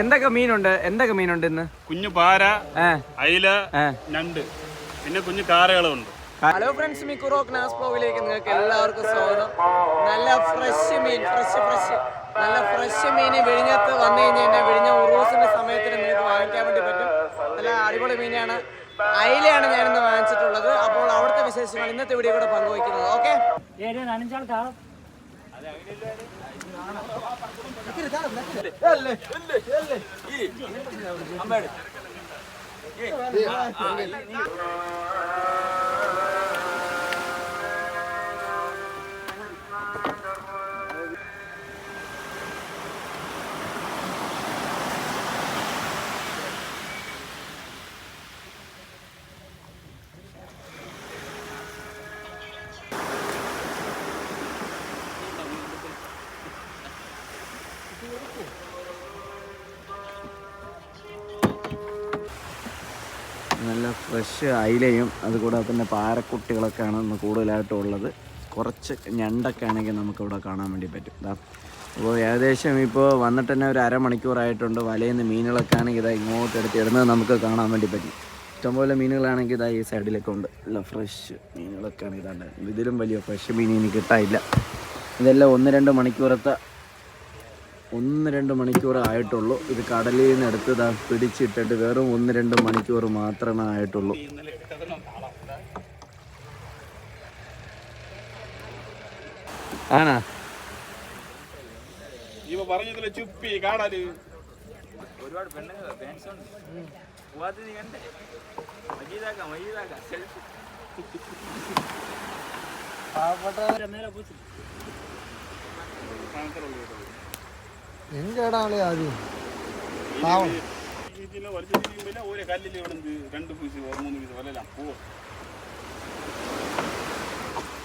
എന്തൊക്കെ മീനുണ്ട്? എന്തൊക്കെ മീനുണ്ട് ഇന്ന്? കുഞ്ഞു പാര അയില ഞണ്ട്. പിന്നെ കുഞ്ഞു കാരകളുണ്ട്. ഹലോ ഫ്രണ്ട്സ് മിക്കുറോ നാസ്പോവിലേക്ക് നിങ്ങൾക്ക് എല്ലാവർക്കും സ്വാഗതം. നല്ല ഫ്രഷ് മീൻ ഫ്രഷ് ഫ്രഷ് നല്ല ഫ്രഷ് മീൻ വിഴിഞ്ഞത്ത് വന്നു കഴിഞ്ഞാൽ വിഴിഞ്ഞ ഉറൂസിന്റെ സമയത്തിന് നിങ്ങൾക്ക് വാങ്ങിക്കാൻ വേണ്ടി പറ്റും. നല്ല അടിപൊളി മീനാണ്. അയിലയാണ് ഞാനിന്ന് വാങ്ങിച്ചിട്ടുള്ളത്. അപ്പോൾ അവിടുത്തെ വിശേഷങ്ങൾ ഇന്നത്തെ വീഡിയോ കൂടെ പങ്കുവയ്ക്കുന്നത്. ഓക്കെ അമ്മയുടെ. നല്ല ഫ്രഷ് അയിലയും അതുകൂടാതെ തന്നെ പാരക്കുട്ടികളൊക്കെയാണ് ഇന്ന് കൂടുതലായിട്ടും ഉള്ളത് കുറച്ച് ഞണ്ടൊക്കെ ആണെങ്കിൽ നമുക്കിവിടെ കാണാൻ വേണ്ടി പറ്റും. ഇതാ അപ്പോൾ ഏകദേശം ഇപ്പോൾ വന്നിട്ട് തന്നെ ഒരു അരമണിക്കൂറായിട്ടുണ്ട്. വലയിൽ നിന്ന് മീനുകളൊക്കെ ആണെങ്കിൽ ഇതാ ഇങ്ങോട്ട് എടുത്ത് ഇടുന്നത്. നമുക്ക് കാണാൻ വേണ്ടി പറ്റും. ഇഷ്ടംപോലെ മീനുകളാണെങ്കിൽ ഇതാ ഈ സൈഡിലൊക്കെ ഉണ്ട്. നല്ല ഫ്രഷ് മീനുകളൊക്കെയാണ് ഇതാണ്ട് ഇതിലും വലിയ ഫ്രഷ് മീൻ ഇനി കിട്ടാനില്ല. ഇതെല്ലാം ഒന്ന് രണ്ട് മണിക്കൂറത്തെ ഒന്ന് രണ്ട് മണിക്കൂർ ആയിട്ടുള്ളൂ. ഇത് കടലിൽ നിന്ന് എടുത്ത് ഇതാ പിടിച്ചിട്ടിട്ട് വെറും ഒന്ന് രണ്ട് മണിക്കൂർ മാത്രമേ ആയിട്ടുള്ളൂ. ആണാ? ഇവ പറഞ്ഞതിലെ ചുപ്പി കാടൽ. എങ്കേടാ ആദ്യം ഇതിലെ വലിച്ചിരിക്കുമ്പോൾ ഒരു കല്ലിൽ ഇവിടെ രണ്ട് പീസ് മൂന്ന് പീസ് വലെല്ലാം പോവും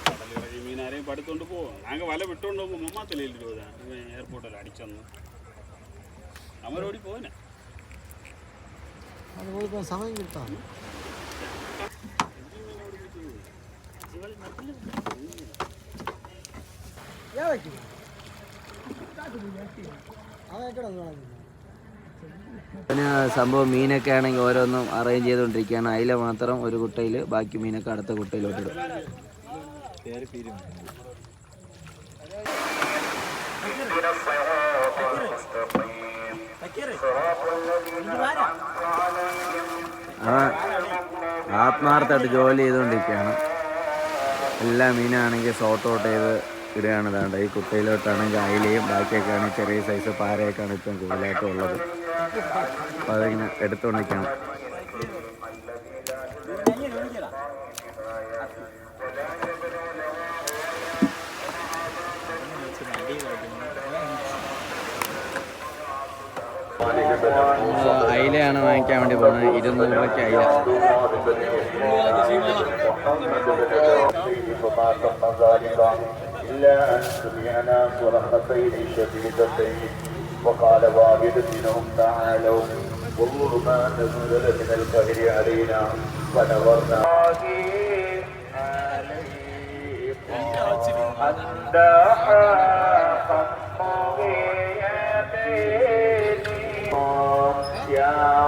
കടലിൽ മീനാരെയും പടുത്തോണ്ട് പോവും ഞങ്ങൾ വല വിട്ടോണ്ട് പോകുമ്പോൾ മമ്മാത്തലയിൽ എയർപോർട്ടിൽ അടിച്ചെന്ന് അമരോടി പോനെ അതുപോലെ ഇപ്പം സമയം കിട്ടാം പിന്നെ സംഭവം മീനൊക്കെ ആണെങ്കിൽ ഓരോന്നും അറേഞ്ച് ചെയ്തുകൊണ്ടിരിക്കുകയാണ്. അതിലെ മാത്രം ഒരു കുട്ടയിൽ ബാക്കി മീനൊക്കെ അടുത്ത കുട്ടയിലോട്ട് ആത്മാർത്ഥമായിട്ട് ജോലി ചെയ്തുകൊണ്ടിരിക്കുകയാണ്. എല്ലാ മീനാണെങ്കിൽ സോർട്ട് ഔട്ട് ചെയ്ത് ഇവിടെയാണ് വേണ്ട ഈ കുട്ടയിലോട്ടാണെങ്കിൽ അയിലയും ബാക്കിയൊക്കെ ആണെങ്കിൽ ചെറിയ സൈസ് പാരയൊക്കെയാണ് ഇപ്പം കൂടുതലായിട്ടും ഉള്ളത്. അപ്പോൾ അതിങ്ങനെ എടുത്തുകൊണ്ടിരിക്കണം. അയിലയാണ് വാങ്ങിക്കാൻ വേണ്ടി പോകുന്നത്. ഇരുന്നൂറ് രൂപയ്ക്ക് അയില. ഇപ്പോൾ إلا أن سمعنا صرختين شديدتين وقال واحد منهم تعالوا انظر ما نزل من القهر علينا فنظرنا حتى حاق يا